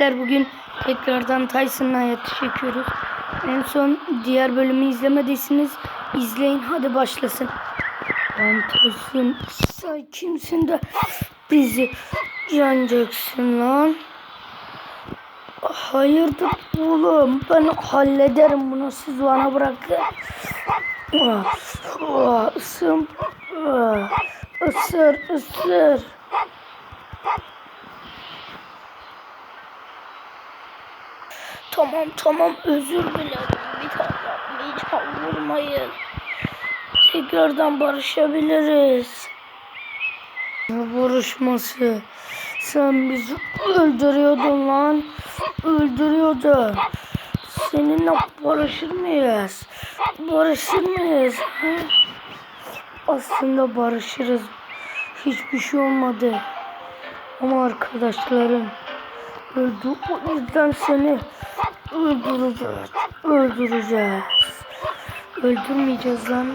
arkadaşlar bugün tekrardan Tyson'la hayatı çekiyoruz. En son diğer bölümü izlemediyseniz izleyin hadi başlasın. Lan Tyson sen kimsin de bizi yanacaksın lan? Hayırdır oğlum ben hallederim bunu siz bana bırakın. Isım. Isır ısır. Tamam tamam özür dilerim. Bir daha yapmayacağım vurmayın. Tekrardan barışabiliriz. Barışması? Sen bizi öldürüyordun lan. Öldürüyordun. Seninle barışır mıyız? Barışır mıyız? Ha? Aslında barışırız. Hiçbir şey olmadı. Ama arkadaşlarım öldü. O yüzden seni öldüreceğiz. Öldüreceğiz. Öldürmeyeceğiz lan.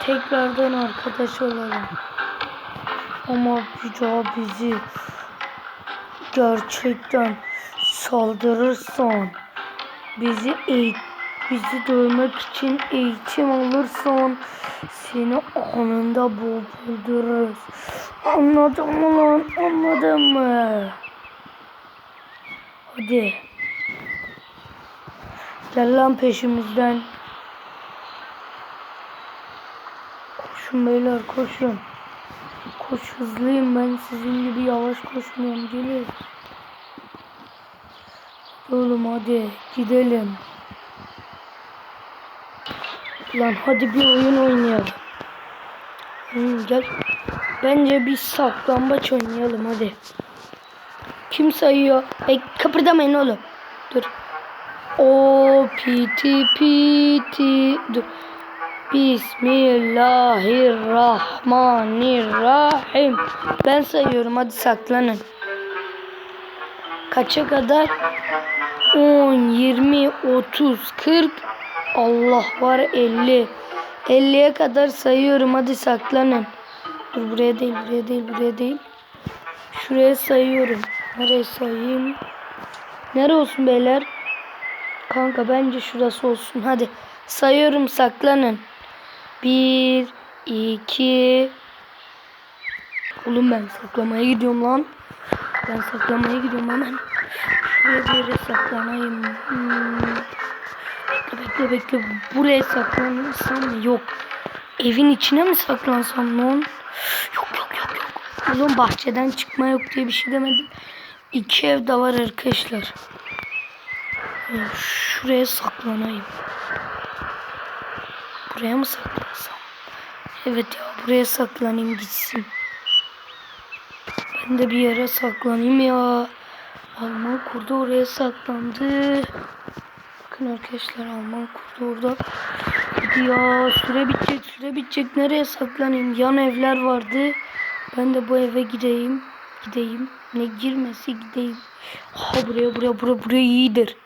Tekrardan arkadaş olalım. Ama bir daha bizi gerçekten saldırırsan bizi eğit bizi dövmek için eğitim alırsan seni anında boğdururuz. Anladın mı lan? Anladın mı? Hadi. Gel lan peşimizden. Koşun beyler koşun. Koş hızlıyım ben sizin gibi yavaş koşmuyorum gelin. Oğlum hadi gidelim. Lan hadi bir oyun oynayalım. Hmm, gel. Bence bir saklambaç oynayalım hadi. Kim sayıyor? Hey, kıpırdamayın oğlum. Dur. O piti piti. Dur. Bismillahirrahmanirrahim. Ben sayıyorum hadi saklanın. Kaça kadar? 10, 20, 30, 40. Allah var 50. 50'ye kadar sayıyorum hadi saklanın. Dur buraya değil buraya değil buraya değil. Şuraya sayıyorum. Nereye sayayım? Nere olsun beyler? Kanka bence şurası olsun. Hadi sayıyorum saklanın. Bir, iki. Oğlum ben saklamaya gidiyorum lan. Ben saklamaya gidiyorum hemen. Şuraya bir saklanayım. Hmm. Bekle bekle bekle. Buraya saklanırsam yok. Evin içine mi saklansam lan? Yok yok yok yok. Oğlum bahçeden çıkma yok diye bir şey demedim. İki ev de var arkadaşlar. Şuraya saklanayım. Buraya mı saklansam? Evet ya buraya saklanayım gitsin. Ben de bir yere saklanayım ya. Alman kurdu oraya saklandı. Bakın arkadaşlar Alman kurdu orada. Hadi ya süre bitecek süre bitecek. Nereye saklanayım? Yan evler vardı. Ben de bu eve gideyim. Gideyim. Ne girmesi gideyim. Ha buraya buraya buraya buraya iyidir.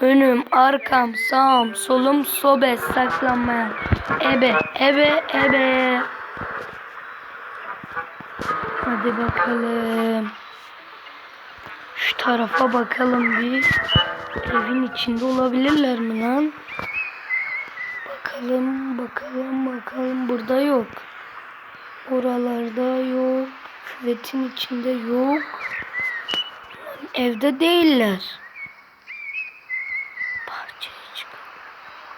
Önüm, arkam, sağım, solum, sobe, saklanmaya. Ebe, ebe, ebe. Hadi bakalım. Şu tarafa bakalım bir. Evin içinde olabilirler mi lan? Bakalım, bakalım, bakalım. Burada yok. Oralarda yok. Küvetin içinde yok. Evde değiller. Bahçeye çık.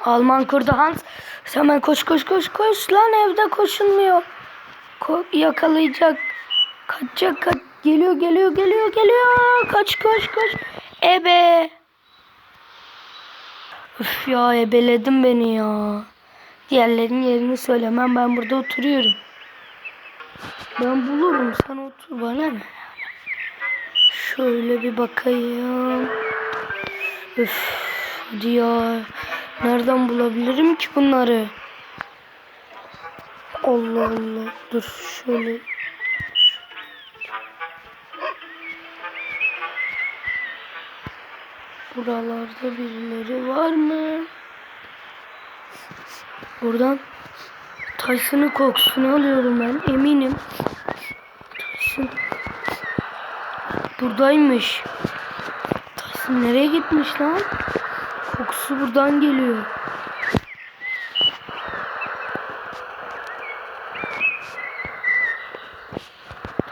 Alman kurdu Hans. Hemen koş koş koş koş lan evde koşulmuyor. Ko yakalayacak. Kaçacak kaç. Geliyor geliyor geliyor geliyor. Kaç koş koş. Ebe. Üf ya ebeledim beni ya. Diğerlerin yerini söylemem ben burada oturuyorum. Ben bulurum sen otur bana ne? Şöyle bir bakayım. Üf ya. Nereden bulabilirim ki bunları? Allah Allah. Dur şöyle. Buralarda birileri var mı? Buradan Tyson'ın kokusunu alıyorum ben eminim. Tyson buradaymış. Tyson nereye gitmiş lan? Kokusu buradan geliyor.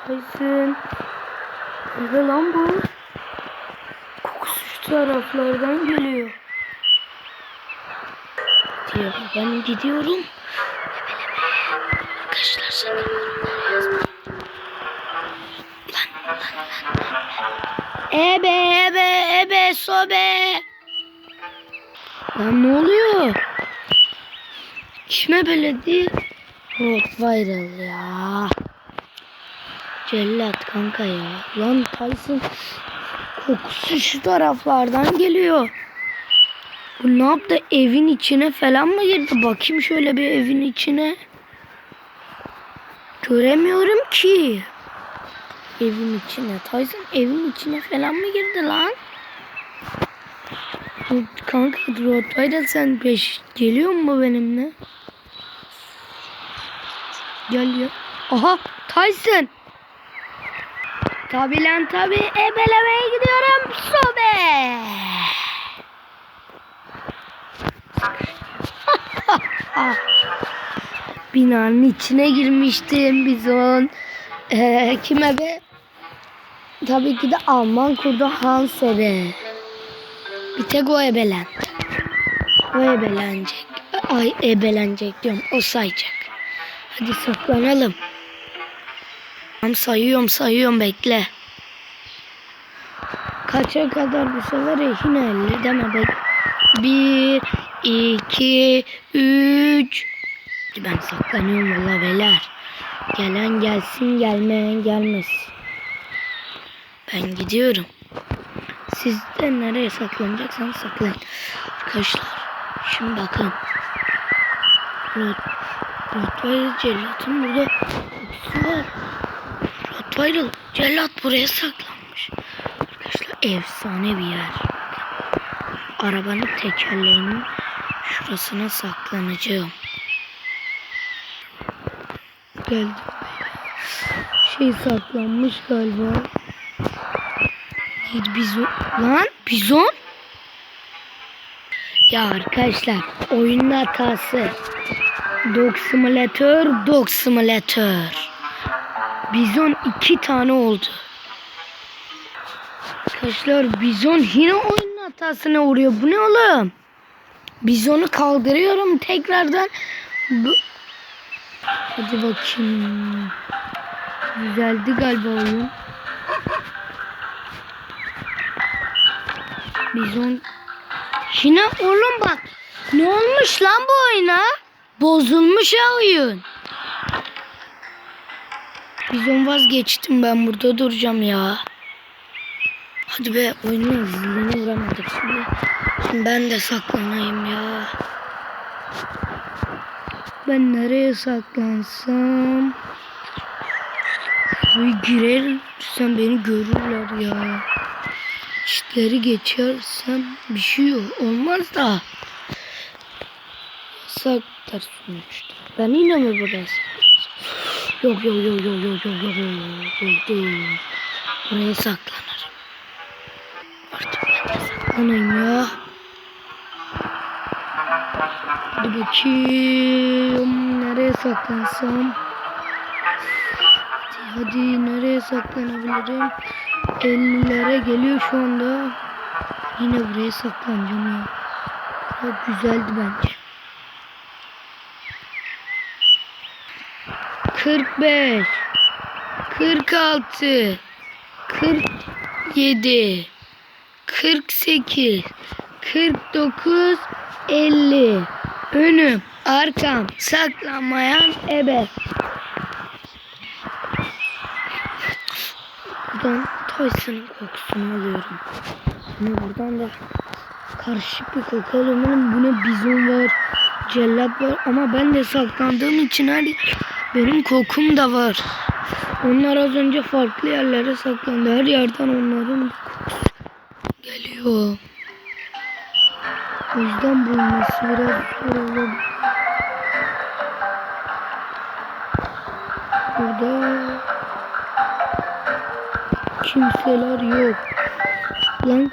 Tyson. Nerede lan bu? Taraflardan geliyor. Diyor ben gidiyorum. Arkadaşlar lan. Ebe ebe ebe sobe. Lan ne oluyor? Kime beledi? Rottweiler ya. Cellat kanka ya. Lan Tyson kokusu şu taraflardan geliyor. Bu ne yaptı? Evin içine falan mı girdi? Bakayım şöyle bir evin içine. Göremiyorum ki. Evin içine. Tyson evin içine falan mı girdi lan? Kanka Rottweiler sen peş geliyor mu benimle? Gel ya. Aha Tyson. Tabi lan tabi ebelemeye gidiyorum sobe. Binanın içine girmiştim bizon. Ee, kime be? Tabii ki de Alman kurdu Hans'e be. Bir tek o ebelendi. O ebelenecek. Ay ebelenecek diyorum. O sayacak. Hadi saklanalım. Tamam sayıyorum sayıyorum bekle. Kaça kadar bu sefer yine 50 deme bek. 1, 2, 3. Ben saklanıyorum valla beyler. Gelen gelsin gelmeyen gelmesin. Ben gidiyorum. Siz de nereye saklanacaksanız saklayın. Arkadaşlar şimdi bakın. Rot Rottweiler cellatın burada kokusu var. Rottweiler cellat buraya saklanmış. Arkadaşlar efsane bir yer. Arabanın tekerleğinin şurasına saklanacağım. Geldim. Şey saklanmış galiba. Neydi bizon? Lan bizon? Ya arkadaşlar oyunun hatası. Dog Simulator, Dog Simulator. Bizon iki tane oldu. Arkadaşlar bizon yine oyunun hatasına uğruyor. Bu ne oğlum? Bizonu kaldırıyorum tekrardan. Bu... Hadi bakayım. Düzeldi galiba oyun. Bizon. Yine oğlum bak. Ne olmuş lan bu oyuna? Bozulmuş ya oyun. Bizon vazgeçtim ben burada duracağım ya. Hadi be oyunun zilini vuramadık şimdi. Şimdi ben de saklanayım ya. Ben nereye saklansam? Ay girersem beni görürler ya. İşleri geçersem bir şey. Olmaz da. Yasaktır sonuçta. Ben yine mi saklanacağım? Yok yok yok yok yok yok yok yok buldum. Buraya saklanırım. Artık ben saklanayım ya. Hadi bakayım nereye saklansam. Hadi, hadi nereye saklanabilirim? Ellilere geliyor şu anda. Yine buraya saklanacağım ya. Çok güzeldi bence. 45 46 47 48 49 50 Önüm, arkam, saklanmayan ebe. Buradan Tyson'ın kokusunu alıyorum. Ama buradan da karışık bir koku alıyorum. Oğlum Bu ne bizon var, cellat var ama ben de saklandığım için her yer benim kokum da var. Onlar az önce farklı yerlere saklandı. Her yerden onların geliyor. O yüzden bulması biraz zor olur. Burada Kimseler yok. Lan.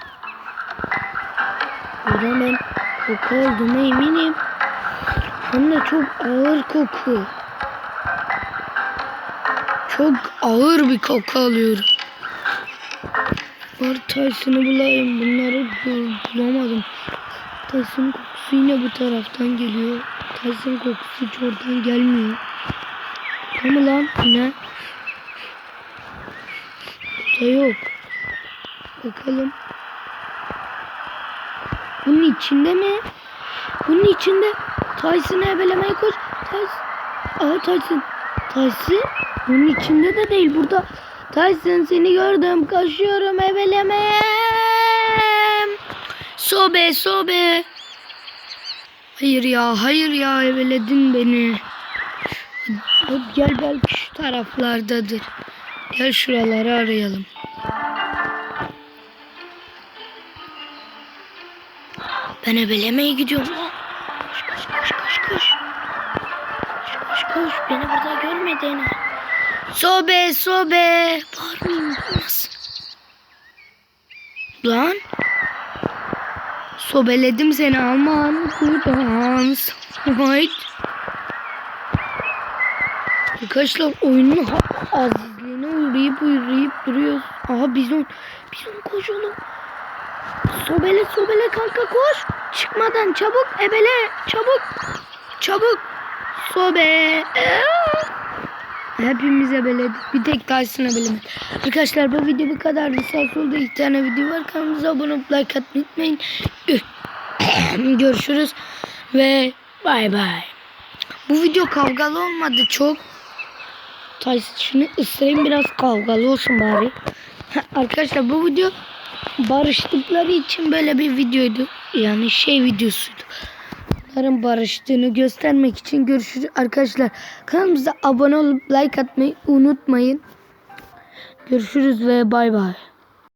Burada ben koku olduğuna eminim. Hem de çok ağır koku. Çok ağır bir koku alıyorum. Var Tyson'ı bulayım. Bunları bul- bulamadım. Tyson kokusu yine bu taraftan geliyor. Tyson kokusu hiç oradan gelmiyor. Ama lan ne? Burada yok. Bakalım. Bunun içinde mi? Bunun içinde Tyson'ı ebelemeye koş. Tyson. Aa Tyson. Tyson. Bunun içinde de değil. Burada Tyson seni gördüm. Kaçıyorum ebelemeye. Sobe sobe. Hayır ya hayır ya eveledin beni. Gel belki şu taraflardadır. Gel şuraları arayalım. Ben ebelemeye gidiyorum. Koş koş koş koş koş. Koş koş koş. Beni burada görmedin. Sobe sobe. Bağırmayayım olmasın. Lan. Sobeledim seni aman buradan. Hayt. Arkadaşlar oyunun azizliğine uğrayıp uğrayıp duruyoruz. Aha bizon. Bizon koş oğlum. Sobele sobele kanka koş. Çıkmadan çabuk ebele. Çabuk. Çabuk. Sobe. Ee. Hepimiz ebeledik. Bir tek Tyson ebelemedi. Arkadaşlar bu video bu kadardı. Sağ solda iki tane video var. Kanalımıza abone olup like atmayı unutmayın. Görüşürüz. Ve bay bay. Bu video kavgalı olmadı çok. Tyson şunu ısırayım biraz kavgalı olsun bari. Arkadaşlar bu video barıştıkları için böyle bir videoydu. Yani şey videosuydu. Onların barıştığını göstermek için görüşürüz. Arkadaşlar kanalımıza abone olup like atmayı unutmayın. Görüşürüz ve bay bay.